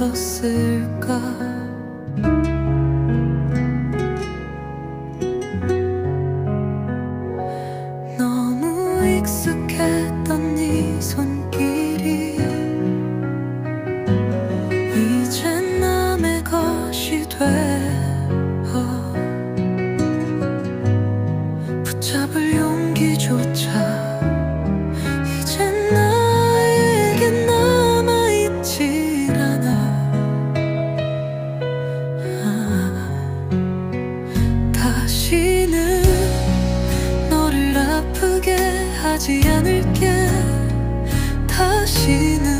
있었을까? 너무 익숙했던 네 손길이 이제 남의 것이 되어 붙잡으려 하지 않을게. 다시는